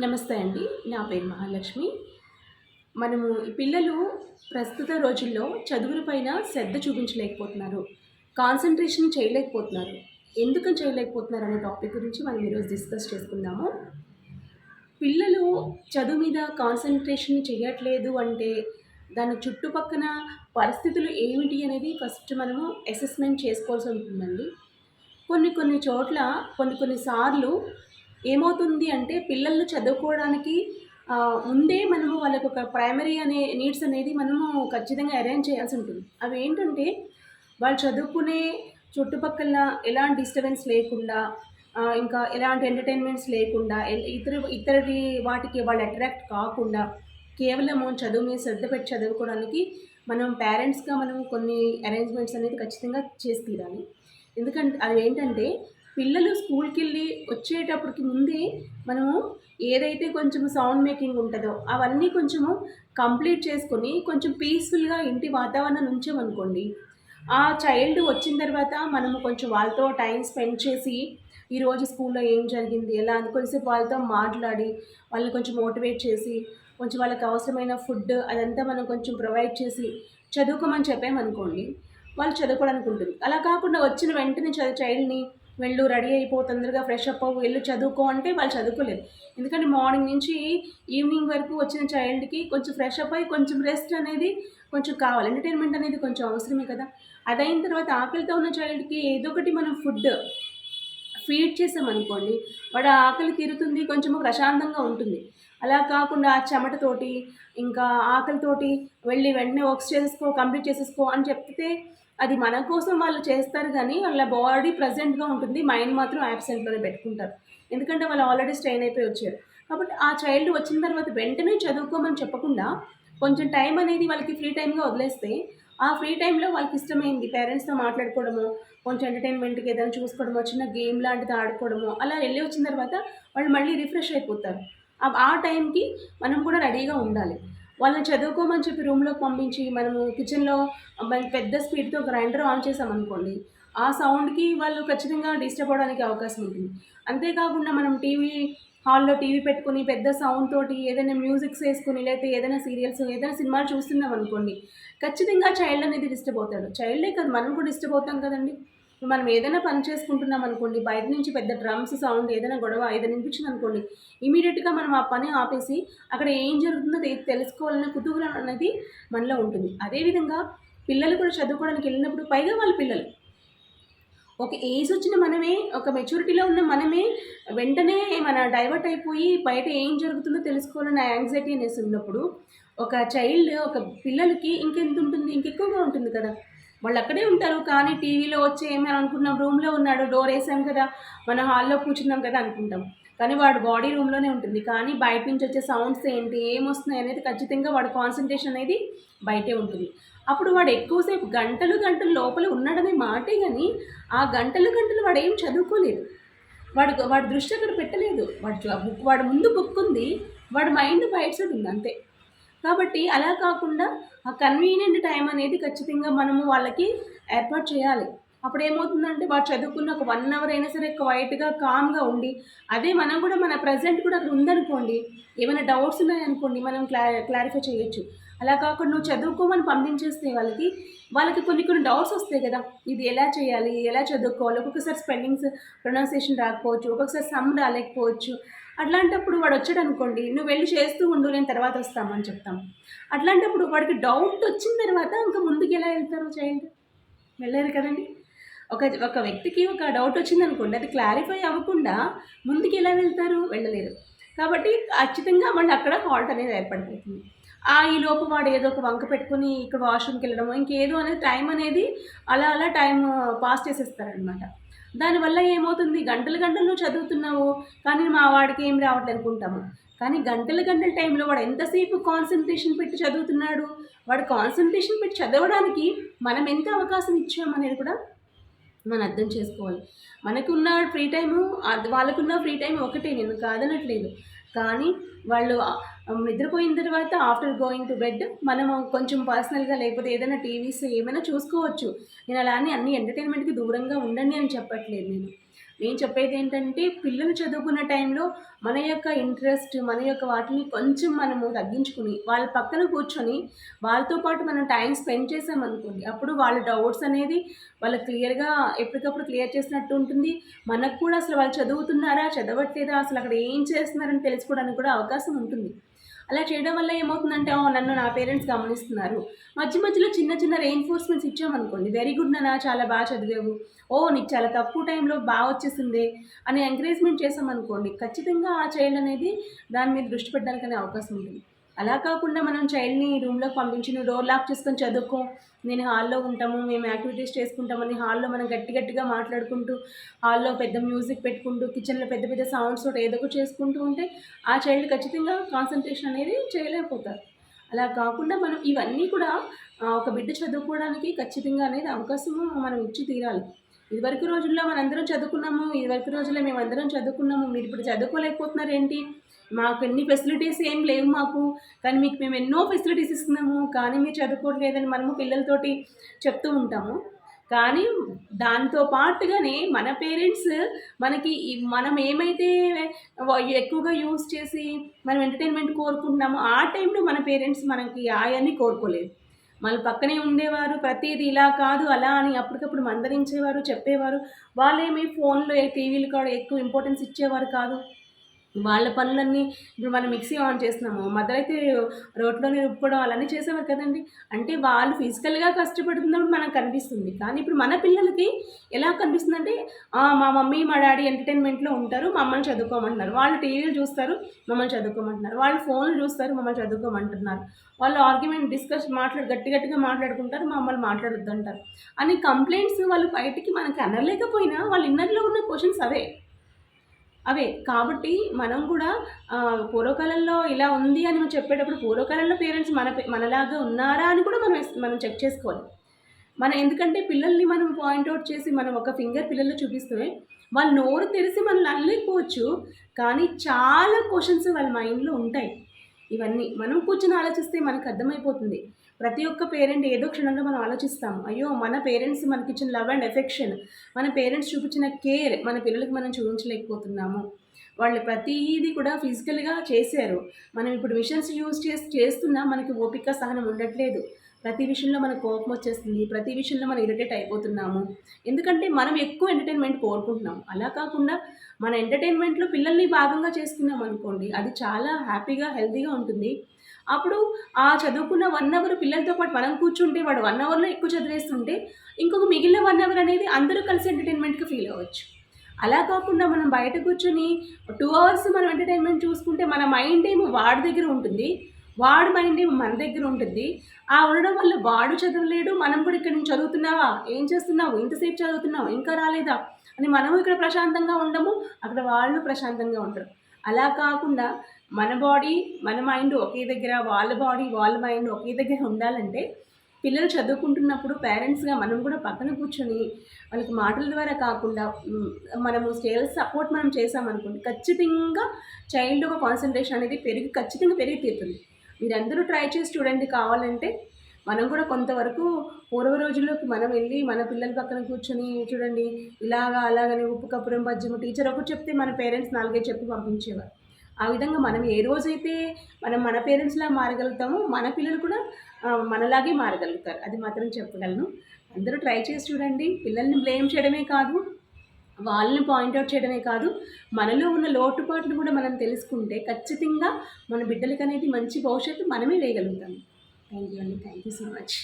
నమస్తే అండి. నా పేరు మహాలక్ష్మి. మనము పిల్లలు ప్రస్తుత రోజుల్లో చదువులపైన శ్రద్ధ చూపించలేకపోతున్నారు. కాన్సన్ట్రేషన్ చేయలేకపోతున్నారు. ఎందుకు చేయలేకపోతున్నారు అనే టాపిక్ గురించి మనం ఈరోజు డిస్కస్ చేసుకుందాము. పిల్లలు చదువు మీద కాన్సన్ట్రేషన్ చేయట్లేదు అంటే దాని చుట్టుపక్కన పరిస్థితులు ఏమిటి అనేది ఫస్ట్ మనము అసెస్మెంట్ చేసుకోవాల్సి ఉంటుందండి. కొన్ని కొన్ని చోట్ల కొన్ని కొన్ని సార్లు ఏమవుతుంది అంటే పిల్లలు చదువుకోవడానికి ముందే మనము వాళ్ళకు ఒక ప్రైమరీ అనే నీడ్స్ అనేది మనము ఖచ్చితంగా అరేంజ్ చేయాల్సి ఉంటుంది. అవి ఏంటంటే వాళ్ళు చదువుకునే చుట్టుపక్కల ఎలాంటి డిస్టర్బెన్స్ లేకుండా ఇంకా ఎలాంటి ఎంటర్టైన్మెంట్స్ లేకుండా ఇతర ఇతరి వాటికి వాళ్ళు అట్రాక్ట్ కాకుండా కేవలము చదువు మీద శ్రద్ధ పెట్టి చదువుకోవడానికి మనం పేరెంట్స్గా మనం కొన్ని అరేంజ్మెంట్స్ అనేది ఖచ్చితంగా చేసి తీరాలి. ఎందుకంటే అది ఏంటంటే పిల్లలు స్కూల్కి వెళ్ళి వచ్చేటప్పటికి ముందే మనము ఏదైతే కొంచెం సౌండ్ మేకింగ్ ఉంటుందో అవన్నీ కొంచెము కంప్లీట్ చేసుకొని కొంచెం పీస్ఫుల్గా ఇంటి వాతావరణం ఉంచామనుకోండి ఆ చైల్డ్ వచ్చిన తర్వాత మనము కొంచెం వాళ్ళతో టైం స్పెండ్ చేసి ఈరోజు స్కూల్లో ఏం జరిగింది ఎలా అని కొంచెంసేపు వాళ్ళతో మాట్లాడి వాళ్ళని కొంచెం మోటివేట్ చేసి కొంచెం వాళ్ళకి అవసరమైన ఫుడ్ అదంతా మనం కొంచెం ప్రొవైడ్ చేసి చదువుకోమని చెప్పామనుకోండి వాళ్ళు చదువుకోవడానికి ఉంటుంది అలా కాకుండా వచ్చిన వెంటనే చదువు చైల్డ్ని వెళ్ళు రెడీ అయిపో తొందరగా ఫ్రెష్ అప్ అవ్వు వెళ్ళు చదువుకో అంటే వాళ్ళు చదువుకోలేదు. ఎందుకంటే మార్నింగ్ నుంచి ఈవినింగ్ వరకు వచ్చిన చైల్డ్కి కొంచెం ఫ్రెష్ అప్ అయ్యి కొంచెం రెస్ట్ అనేది కొంచెం కావాలి. ఎంటర్టైన్మెంట్ అనేది కొంచెం అవసరమే కదా. అదైన తర్వాత ఆకలితో ఉన్న చైల్డ్కి ఏదో ఒకటి మనం ఫుడ్ ఫీడ్ చేసామనుకోండి వాడు ఆకలి తీరుతుంది కొంచెం ప్రశాంతంగా ఉంటుంది. అలా కాకుండా ఆ చెమటతోటి ఇంకా ఆకలితోటి వెళ్ళి వెంటనే వర్క్స్ చేసేసుకో కంప్లీట్ చేసేసుకో అని చెప్తే అది మన కోసం వాళ్ళు చేస్తారు కానీ వాళ్ళ బాడీ ప్రజెంట్గా ఉంటుంది మైండ్ మాత్రం యాబ్సెంట్లోనే పెట్టుకుంటారు. ఎందుకంటే వాళ్ళు ఆల్రెడీ స్ట్రెయిన్ అయిపోయి వచ్చారు. కాబట్టి ఆ చైల్డ్ వచ్చిన తర్వాత వెంటనే చదువుకోమని చెప్పకుండా కొంచెం టైం అనేది వాళ్ళకి ఫ్రీ టైంగా వదిలేస్తే ఆ ఫ్రీ టైంలో వాళ్ళకి ఇష్టమైంది పేరెంట్స్తో మాట్లాడుకోవడము కొంచెం ఎంటర్టైన్మెంట్కి ఏదైనా చూసుకోవడము చిన్న గేమ్ లాంటిది ఆడుకోవడము అలా వెళ్ళి వచ్చిన తర్వాత వాళ్ళు మళ్ళీ రిఫ్రెష్ అయిపోతారు. ఆ టైంకి మనం కూడా రెడీగా ఉండాలి. వాళ్ళని చదువుకోమని చెప్పి రూమ్లోకి పంపించి మనము కిచెన్లో మన పెద్ద స్పీడ్తో గ్రైండర్ ఆన్ చేసామనుకోండి ఆ సౌండ్కి వాళ్ళు ఖచ్చితంగా డిస్టర్బ్ అవడానికి అవకాశం ఉంటుంది. అంతేకాకుండా మనం టీవీ హాల్లో టీవీ పెట్టుకుని పెద్ద సౌండ్ తోటి ఏదైనా మ్యూజిక్స్ వేసుకుని లేకపోతే ఏదైనా సీరియల్స్ ఏదైనా సినిమాలు చూస్తున్నాం అనుకోండి ఖచ్చితంగా చైల్డ్ అనేది డిస్టర్బ్ అవుతాడు. చైల్డే కాదు మనం కూడా డిస్టర్బ్ అవుతాం కదండి. మనం ఏదైనా పని చేసుకుంటున్నాం అనుకోండి బయట నుంచి పెద్ద డ్రమ్స్ సౌండ్ ఏదైనా గొడవ ఏదైనా వినిపించింది అనుకోండి ఇమీడియట్గా మనం ఆ పని ఆపేసి అక్కడ ఏం జరుగుతుందో తెలుసుకోవాలనే కుతూహలం అనేది మనలో ఉంటుంది. అదేవిధంగా పిల్లలు కూడా చదువుకోవడానికి వెళ్ళినప్పుడు పైగా వాళ్ళ పిల్లలు. ఒక ఏజ్ వచ్చిన మనమే ఒక మెచ్యూరిటీలో ఉన్న మనమే వెంటనే మన డైవర్ట్ అయిపోయి బయట ఏం జరుగుతుందో తెలుసుకోవాలన్న యాంగ్జైటీ అనేసి ఉన్నప్పుడు ఒక చైల్డ్ ఒక పిల్లలకి ఇంకెంత ఉంటుంది ఇంకెక్కువగా ఉంటుంది కదా. వాళ్ళు అక్కడే ఉంటారు కానీ టీవీలో వచ్చి ఏమని అనుకున్నాం రూమ్లో ఉన్నాడు డోర్ వేసాం కదా మన హాల్లో కూర్చున్నాం కదా అనుకుంటాం. కానీ వాడు బాడీ రూమ్లోనే ఉంటుంది. కానీ బయట నుంచి వచ్చే సౌండ్స్ ఏంటి ఏమొస్తున్నాయి అనేది ఖచ్చితంగా వాడి కాన్సన్ట్రేషన్ అనేది బయటే ఉంటుంది. అప్పుడు వాడు ఎక్కువసేపు గంటలు గంటలు లోపల ఉన్నాడనే మాటే కానీ ఆ గంటలు గంటలు వాడు ఏం చదువుకోలేదు. వాడు వాడి దృష్టి అక్కడ పెట్టలేదు. వాడు బుక్ వాడు ముందు బుక్ ఉంది. వాడి మైండ్ బయట ఉంది అంతే. కాబట్టి అలా కాకుండా ఆ కన్వీనియంట్ టైం అనేది ఖచ్చితంగా మనము వాళ్ళకి ఏర్పాటు చేయాలి. అప్పుడు ఏమవుతుందంటే వాడు చదువుకున్న ఒక వన్ అవర్ అయినా సరే క్వైట్గా కామ్గా ఉండి అదే మనం కూడా మన ప్రజెంట్ కూడా అక్కడ ఉందనుకోండి ఏమైనా డౌట్స్ ఉన్నాయనుకోండి మనం క్లా క్లారిఫై చేయొచ్చు. అలా కాకుండా నువ్వు చదువుకోమని పంపించేస్తే వాళ్ళకి వాళ్ళకి కొన్ని కొన్ని డౌట్స్ వస్తాయి కదా ఇది ఎలా చేయాలి ఎలా చదువుకోవాలి ఒక్కొక్కసారి స్పెల్లింగ్స్ ప్రొనౌన్సియేషన్ రాకపోవచ్చు ఒక్కొక్కసారి సమ్ రాలేకపోవచ్చు అట్లాంటప్పుడు వాడు వచ్చాడు అనుకోండి నువ్వు వెళ్ళి చేస్తూ ఉండు నేను తర్వాత వస్తామని చెప్తాం. అట్లాంటప్పుడు వాడికి డౌట్ వచ్చిన తర్వాత ఇంకా ముందుకు ఎలా వెళ్తారు చైల్డ్ వెళ్ళారు కదండి. ఒక ఒక వ్యక్తికి ఒక డౌట్ వచ్చింది అనుకోండి అది క్లారిఫై అవ్వకుండా ముందుకు ఎలా వెళ్తారు? వెళ్ళలేరు. కాబట్టి ఖచ్చితంగా మళ్ళీ అక్కడ హాల్ట్ అనేది ఏర్పడిపోతుంది. ఆ ఈ లోపు వాడు ఏదో ఒక వంక పెట్టుకుని ఇక్కడ వాష్రూమ్కి వెళ్ళడం ఇంకేదో అనేది టైం అనేది అలా అలా టైం పాస్ uh, చేసేస్తారనమాట దానివల్ల ఏమవుతుంది? గంటలు గంటలు నువ్వు చదువుతున్నావు. కానీ మా వాడికి ఏం రావట్లేదు అనుకుంటాము. కానీ గంటల గంటల టైంలో వాడు ఎంతసేపు కాన్సన్ట్రేషన్ పెట్టి చదువుతున్నాడు? వాడు కాన్సన్ట్రేషన్ పెట్టి చదవడానికి మనం ఎంత అవకాశం ఇచ్చామనేది కూడా మనం అర్థం చేసుకోవాలి. మనకున్న ఫ్రీ టైము వాళ్ళకున్న ఫ్రీ టైం ఒకటే. నేను కాదనట్లేదు. కానీ వాళ్ళు నిద్రపోయిన తర్వాత ఆఫ్టర్ గోయింగ్ టు బెడ్ మనం కొంచెం పర్సనల్గా లేకపోతే ఏదైనా టీవీస్ ఏమైనా చూసుకోవచ్చు. నేను అలా అని అన్ని ఎంటర్టైన్మెంట్కి దూరంగా ఉండండి అని చెప్పట్లేదు నేను. నేను చెప్పేది ఏంటంటే పిల్లలు చదువుకున్న టైంలో మన యొక్క ఇంట్రెస్ట్ మన యొక్క వాటిని కొంచెం మనము తగ్గించుకుని వాళ్ళ పక్కన కూర్చొని వాళ్ళతో పాటు మనం టైం స్పెండ్ చేసామనుకోండి అప్పుడు వాళ్ళ డౌట్స్ అనేది వాళ్ళు క్లియర్గా ఎప్పటికప్పుడు క్లియర్ చేసినట్టు ఉంటుంది. మనకు కూడా అసలు వాళ్ళు చదువుతున్నారా చదవట్లేదా అసలు అక్కడ ఏం చేస్తున్నారని తెలుసుకోవడానికి కూడా అవకాశం ఉంటుంది. అలా చేయడం వల్ల ఏమవుతుందంటే ఓ నన్ను నా పేరెంట్స్ గమనిస్తున్నారు. మధ్య మధ్యలో చిన్న చిన్న రెయిన్ఫోర్స్మెంట్స్ ఇచ్చామనుకోండి వెరీ గుడ్ నా చాలా బాగా చదివావు. ఓ నీకు చాలా తక్కువ టైంలో బాగా వచ్చేసింది అని ఎంకరేజ్మెంట్ చేసామనుకోండి ఖచ్చితంగా ఆ చైల్డ్ అనేది దాని మీద దృష్టి పెట్టడానికి అవకాశం ఉంటుంది. అలా కాకుండా మనం చైల్డ్ని రూమ్లోకి పంపించి నువ్వు డోర్ లాక్ చేసుకొని చదువుకో. నేను హాల్లో ఉంటాము మేము యాక్టివిటీస్ చేసుకుంటామని హాల్లో మనం గట్టి గట్టిగా మాట్లాడుకుంటూ హాల్లో పెద్ద మ్యూజిక్ పెట్టుకుంటూ కిచెన్లో పెద్ద పెద్ద సౌండ్స్ తోటి ఏదో ఒకటి చేసుకుంటూ ఉంటే ఆ చైల్డ్ ఖచ్చితంగా కాన్సన్ట్రేషన్ అనేది చేయలేకపోతారు. అలా కాకుండా మనం ఇవన్నీ కూడా ఒక బిడ్డ చదువుకోవడానికి ఖచ్చితంగా అనేది అవకాశము మనం ఇచ్చి తీరాలి. ఇదివరకు రోజుల్లో మనందరం చదువుకున్నాము ఇదివరకు రోజుల్లో మేము అందరం చదువుకున్నాము. మీరు ఇప్పుడు చదువుకోలేకపోతున్నారు ఏంటి మాకు ఎన్ని ఫెసిలిటీస్ ఏం లేవు మాకు. కానీ మీకు మేము ఎన్నో ఫెసిలిటీస్ ఇస్తున్నాము. కానీ మీరు చదువుకోవట్లేదని మనము పిల్లలతోటి చెప్తూ ఉంటాము. కానీ దాంతో పాటుగానే మన పేరెంట్స్ మనకి మనం ఏమైతే ఎక్కువగా యూస్ చేసి మనం ఎంటర్టైన్మెంట్ కోరుకుంటున్నామో ఆ టైంలో మన పేరెంట్స్ మనకి ఆయన్ని కోరుకోలేదు మళ్ళీ పక్కనే ఉండేవారు ప్రతిదీ ఇలా కాదు అలా అని అప్పటికప్పుడు మందరించేవారు చెప్పేవారు. వాళ్ళేమి ఫోన్లో టీవీలు కూడా ఎక్కువ ఇంపార్టెన్స్ ఇచ్చేవారు కాదు. వాళ్ళ పనులన్నీ ఇప్పుడు మనం మిక్సీ ఆన్ చేస్తున్నాము మదర్ అయితే రోట్లోనే రుబ్బుకోవడం అలానే చేసేవారు కదండి. అంటే వాళ్ళు ఫిజికల్గా కష్టపడుతున్నప్పుడు మనకు కనిపిస్తుంది. కానీ ఇప్పుడు మన పిల్లలకి ఎలా కనిపిస్తుంది అంటే మా మమ్మీ మా డాడీ ఎంటర్టైన్మెంట్లో ఉంటారు మమ్మల్ని చదువుకోమంటున్నారు. వాళ్ళు టీవీలు చూస్తారు మమ్మల్ని చదువుకోమంటున్నారు. వాళ్ళు ఫోన్లు చూస్తారు మమ్మల్ని చదువుకోమంటున్నారు. వాళ్ళు ఆర్గ్యుమెంట్ డిస్కస్ మాట్లాడు గట్టి గట్టిగా మాట్లాడుకుంటారు మమ్మల్ని మాట్లాడొద్దు అంటారు అని కంప్లైంట్స్ వాళ్ళు బయటికి మనకి అనలేకపోయినా వాళ్ళ ఇన్నర్లో ఉన్న క్వశ్చన్స్ అవే. అవే. కాబట్టి మనం కూడా పూర్వకాలంలో ఇలా ఉంది అని మనం చెప్పేటప్పుడు పూర్వకాలంలో పేరెంట్స్ మన మనలాగా ఉన్నారా అని కూడా మనం మనం చెక్ చేసుకోవాలి. మనం ఎందుకంటే పిల్లల్ని మనం పాయింట్అవుట్ చేసి మనం ఒక ఫింగర్ పిల్లల్లో చూపిస్తే వాళ్ళు నోరు తెరిసి మనల్ని అనలేకపోవచ్చు. కానీ చాలా క్వశ్చన్స్ వాళ్ళ మైండ్లో ఉంటాయి. ఇవన్నీ మనం కూర్చొని ఆలోచిస్తే మనకు అర్థమైపోతుంది. ప్రతి ఒక్క పేరెంట్ ఏదో క్షణంలో మనం ఆలోచిస్తాము. అయ్యో మన పేరెంట్స్ మనకిచ్చిన లవ్ అండ్ ఎఫెక్షన్ మన పేరెంట్స్ చూపించిన కేర్ మన పిల్లలకి మనం చూపించలేకపోతున్నాము. వాళ్ళు ప్రతిదీ కూడా ఫిజికల్గా చేశారు. మనం ఇప్పుడు మిషన్స్ యూజ్ చేసి చేస్తున్నా మనకి ఓపిక సహనం ఉండట్లేదు. ప్రతి విషయంలో మనకు కోపం వచ్చేస్తుంది. ప్రతి విషయంలో మనం ఇరిటేట్ అయిపోతున్నాము. ఎందుకంటే మనం ఎక్కువ ఎంటర్టైన్మెంట్ కోరుకుంటున్నాం. అలా కాకుండా మన ఎంటర్టైన్మెంట్లో పిల్లల్ని భాగంగా చేసుకున్నాం అనుకోండి అది చాలా హ్యాపీగా హెల్తీగా ఉంటుంది. అప్పుడు ఆ చదువుకున్న వన్ అవర్ పిల్లలతో పాటు మనం కూర్చుంటే వాడు వన్ అవర్లో ఎక్కువ చదివేస్తుంటే ఇంకొక మిగిలిన వన్ అవర్ అనేది అందరూ కలిసి ఎంటర్టైన్మెంట్గా ఫీల్ అవ్వచ్చు. అలా కాకుండా మనం బయట కూర్చొని టూ అవర్స్ మనం ఎంటర్టైన్మెంట్ చూసుకుంటే మన మైండ్ ఏమో వాడి దగ్గర ఉంటుంది. వాడు మైండ్ ఏమో మన దగ్గర ఉంటుంది. ఆ ఉండడం వల్ల వాడు చదవలేడు మనం కూడా ఇక్కడ నుంచి చదువుతున్నావా? ఏం చేస్తున్నావు? ఇంతసేపు చదువుతున్నావు? ఇంకా రాలేదా? అని మనము ఇక్కడ ప్రశాంతంగా ఉండము అక్కడ వాళ్ళు ప్రశాంతంగా ఉంటారు. అలా కాకుండా మన బాడీ మన మైండ్ ఒకే దగ్గర వాళ్ళ బాడీ వాళ్ళ మైండ్ ఒకే దగ్గర ఉండాలంటే పిల్లలు చదువుకుంటున్నప్పుడు పేరెంట్స్గా మనం కూడా పక్కన కూర్చొని వాళ్ళకి మాటల ద్వారా కాకుండా మనము స్టేల్ సపోర్ట్ మనం చేసామనుకోండి ఖచ్చితంగా చైల్డ్ ఒక కాన్సన్ట్రేషన్ అనేది పెరిగి ఖచ్చితంగా పెరిగి తీరుతుంది. మీరందరూ ట్రై చేసి చూడండి కావాలంటే మనం కూడా కొంతవరకు పూర్వ రోజుల్లోకి మనం వెళ్ళి మన పిల్లల పక్కన కూర్చొని చూడండి ఇలాగా అలాగని ఉప్పు కపురం పద్యము టీచర్ ఒకటి చెప్తే మన పేరెంట్స్ నాలుగే చెప్పి పంపించేవారు. ఆ విధంగా మనం ఏ రోజైతే మనం మన పేరెంట్స్లా మారగలుగుతామో మన పిల్లలు కూడా మనలాగే మారగలుగుతారు. అది మాత్రం చెప్పగలను. అందరూ ట్రై చేసి చూడండి. పిల్లల్ని బ్లేమ్ చేయడమే కాదు వాళ్ళని పాయింట్అవుట్ చేయడమే కాదు మనలో ఉన్న లోటుపాట్లు కూడా మనం తెలుసుకుంటే ఖచ్చితంగా మన బిడ్డలకి అనేది మంచి భవిష్యత్తు మనమే వేయగలుగుతాం. థ్యాంక్ యూ అండి. Thank you so much